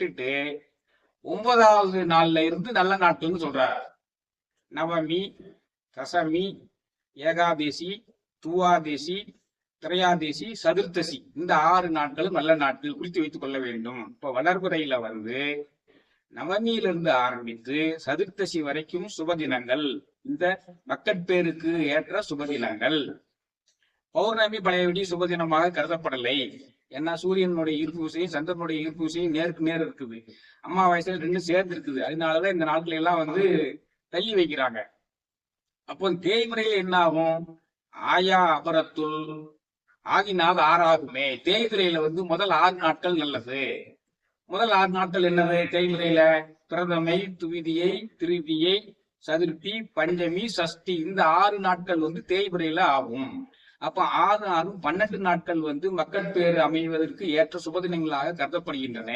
விட்டுட்டு ஒன்பதாவது நாள்ல இருந்து நல்ல நாட்கள்னு சொல்றார். நவமி தசமி ஏகாதேசி துவாதேசி திரையாதேசி சதுர்த்தசி இந்த ஆறு நாட்களும் நல்ல நாட்கள் குறித்து வைத்துக் கொள்ள வேண்டும். இப்ப வளர்புறையில வந்து நவமியிலிருந்து ஆரம்பித்து சதுர்த்தசி வரைக்கும் சுப தினங்கள். இந்த மக்கட்பேருக்கு ஏற்ற சுப தினங்கள். பௌர்ணமி பழையபடி சுப தினமாக கருதப்படலை. ஏன்னா சூரியனுடைய ஈர்ப்பு சந்திரனுடைய ஈர்ப்பு நேருக்கு நேர் இருக்குது. அமாவாசையில் ரெண்டும் சேர்ந்து இருக்குது அதனாலதான் இந்த நாட்கள் எல்லாம் வந்து தள்ளி வைக்கிறாங்க. அப்போ தேய்முறையில் என்ன ஆகும் ஆயா அபரத்துள் ஆகினால் ஆறாகுமே. தேய்துறையில வந்து முதல் ஆறு நாட்கள் நல்லது. முதல் ஆறு நாட்கள் என்னது? தேய்முறையில பிரதமை துவிதியை திருதியை சதுர்த்தி பஞ்சமி சஷ்டி இந்த ஆறு நாட்கள் வந்து தேய்முறையில ஆகும். அப்ப ஆறு ஆறும் பன்னெண்டு நாட்கள் வந்து மக்கள் பேர் அமைவதற்கு ஏற்ற சுபதினங்களாக கருதப்படுகின்றன.